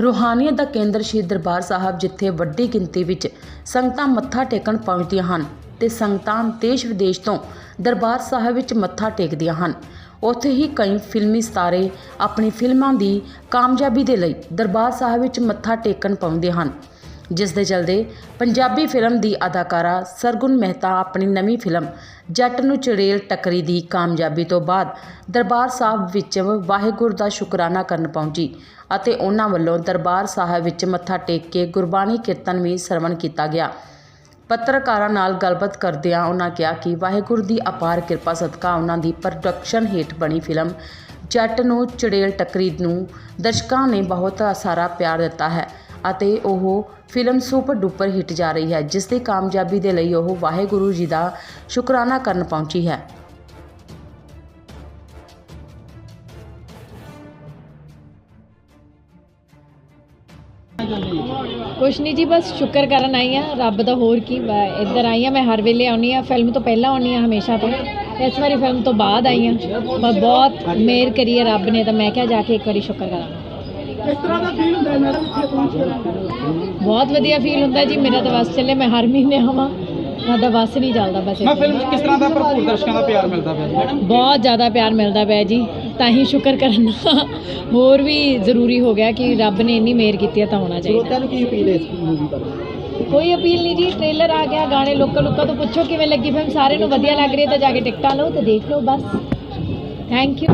ਰੂਹਾਨੀਅਤ ਦਾ ਕੇਂਦਰ ਸ਼੍ਰੀ ਦਰਬਾਰ ਸਾਹਿਬ, ਜਿੱਥੇ ਵੱਡੀ ਗਿਣਤੀ ਵਿੱਚ ਸੰਗਤਾਂ ਮੱਥਾ ਟੇਕਣ ਪਹੁੰਚਦੀਆਂ ਹਨ ਤੇ ਸੰਗਤਾਂ ਦੇਸ਼ ਵਿਦੇਸ਼ ਤੋਂ ਦਰਬਾਰ ਸਾਹਿਬ ਵਿੱਚ ਮੱਥਾ ਟੇਕਦੀਆਂ ਹਨ। ਉੱਥੇ ਹੀ ਕਈ ਫਿਲਮੀ ਸਿਤਾਰੇ ਆਪਣੀ ਫਿਲਮਾਂ ਦੀ ਕਾਮਯਾਬੀ ਦੇ ਲਈ ਦਰਬਾਰ ਸਾਹਿਬ ਵਿੱਚ ਮੱਥਾ ਟੇਕਣ ਪਹੁੰਚਦੇ ਹਨ। ਜਿਸ ਦੇ ਚਲਦੇ ਪੰਜਾਬੀ ਫਿਲਮ ਦੀ ਅਦਾਕਾਰਾ ਸਰਗੁਣ ਮਹਿਤਾ ਆਪਣੀ ਨਵੀਂ ਫਿਲਮ ਜੱਟ ਨੂੰ ਚੜੇਲ ਟੱਕਰੀ ਦੀ ਕਾਮਯਾਬੀ ਤੋਂ ਬਾਅਦ ਦਰਬਾਰ ਸਾਹਿਬ ਵਿੱਚ ਵਾਹਿਗੁਰੂ ਦਾ ਸ਼ੁਕਰਾਨਾ ਕਰਨ ਪਹੁੰਚੀ ਅਤੇ ਉਹਨਾਂ ਵੱਲੋਂ ਦਰਬਾਰ ਸਾਹਿਬ ਵਿੱਚ ਮੱਥਾ ਟੇਕ ਕੇ ਗੁਰਬਾਣੀ ਕੀਰਤਨ ਵੀ ਸਰਵਣ ਕੀਤਾ ਗਿਆ। ਪੱਤਰਕਾਰਾਂ ਨਾਲ ਗੱਲਬਾਤ ਕਰਦਿਆਂ ਉਹਨਾਂ ਕਿਹਾ ਕਿ ਵਾਹਿਗੁਰੂ ਦੀ ਅਪਾਰ ਕਿਰਪਾ ਸਦਕਾ ਉਹਨਾਂ ਦੀ ਪ੍ਰੋਡਕਸ਼ਨ ਹੇਠ ਬਣੀ ਫਿਲਮ ਜੱਟ ਨੂੰ ਚੜੇਲ ਟੱਕਰੀ ਨੂੰ ਦਰਸ਼ਕਾਂ ਨੇ ਬਹੁਤ ਸਾਰਾ ਪਿਆਰ ਦਿੱਤਾ ਹੈ। ਅਤੇ ਉਹ ਫਿਲਮ ਸੁਪਰ ਡੁਪਰ ਹਿੱਟ ਜਾ ਰਹੀ ਹੈ, ਜਿਸ ਦੀ ਕਾਮਯਾਬੀ ਦੇ ਲਈ ਉਹ ਵਾਹਿਗੁਰੂ ਜੀ ਦਾ ਸ਼ੁਕਰਾਨਾ ਕਰਨ ਪਹੁੰਚੀ ਹੈ। ਕੁਛ ਨਹੀਂ ਜੀ, ਬਸ ਸ਼ੁਕਰ ਕਰਨ ਆਈ ਆ ਰੱਬ ਦਾ ਹੋਰ ਕੀ ਇੱਧਰ ਆਈ ਆ ਮੈਂ ਹਰ ਵੇਲੇ ਆਉਣੀ ਆ ਫਿਲਮ ਤੋਂ ਪਹਿਲਾਂ ਆਉਣੀ ਆ ਹਮੇਸ਼ਾ ਤੋਂ। ਇਸ ਵਾਰੀ ਫਿਲਮ ਤੋਂ ਬਾਅਦ ਆਈ ਆ ਮੈਂ ਬਹੁਤ ਮਿਹਰ ਕਰੀ ਆ ਰੱਬ ਨੇ, ਤਾਂ ਮੈਂ ਕਿਹਾ ਜਾ ਕੇ ਇੱਕ ਵਾਰੀ ਸ਼ੁਕਰ ਕਰਾਂ। ਕਿਸ ਤਰ੍ਹਾਂ ਦਾ ਫੀਲ ਹੁੰਦਾ ਹੈ ਮੈਡਮ ਇੱਥੇ ਪਹੁੰਚ ਕੇ ਬਹੁਤ ਵਧੀਆ ਫੀਲ ਹੁੰਦਾ ਜੀ ਮੇਰਾ ਤਾਂ ਬਸ ਚੱਲੇ ਮੈਂ ਹਰ ਮਹੀਨੇ ਆਵਾਂ। ਸਾਡਾ ਬਸ ਨਹੀਂ ਚੱਲਦਾ ਬਸ ਮੈਂ। ਫਿਲਮ ਕਿਸ ਤਰ੍ਹਾਂ ਦਾ ਭਰਪੂਰ ਦਰਸ਼ਕਾਂ ਦਾ ਪਿਆਰ ਮਿਲਦਾ ਪਿਆ ਮੈਡਮ ਬਹੁਤ ਜ਼ਿਆਦਾ ਪਿਆਰ ਮਿਲਦਾ ਪਿਆ ਜੀ ਤਾਂ ਹੀ ਸ਼ੁਕਰ ਕਰਨਾ ਹੋਰ ਵੀ ਜ਼ਰੂਰੀ ਹੋ ਗਿਆ ਕਿ ਰੱਬ ਨੇ ਇੰਨੀ ਮਿਹਰ ਕੀਤੀ ਹੈ ਤਾਂ ਹੋਣਾ ਚਾਹੀਦਾ। ਨੂੰ ਕੀ ਅਪੀਲ ਹੈ ਇਸ ਮੂਵੀ ਬਾਰੇ? ਕੋਈ ਅਪੀਲ ਨਹੀਂ ਜੀ ਟ੍ਰੇਲਰ ਆ ਗਿਆ ਗਾਣੇ ਲੋਕਾਂ ਲੋਕਾਂ ਤੋਂ ਪੁੱਛੋ ਕਿਵੇਂ ਲੱਗੀ ਫਿਲਮ ਸਾਰਿਆਂ ਨੂੰ ਵਧੀਆ ਲੱਗ ਰਹੀ ਹੈ ਤਾਂ ਜਾ ਕੇ ਟਿਕਟਾਂ ਲਓ ਤੇ ਦੇਖ ਲਓ ਬਸ। Thank you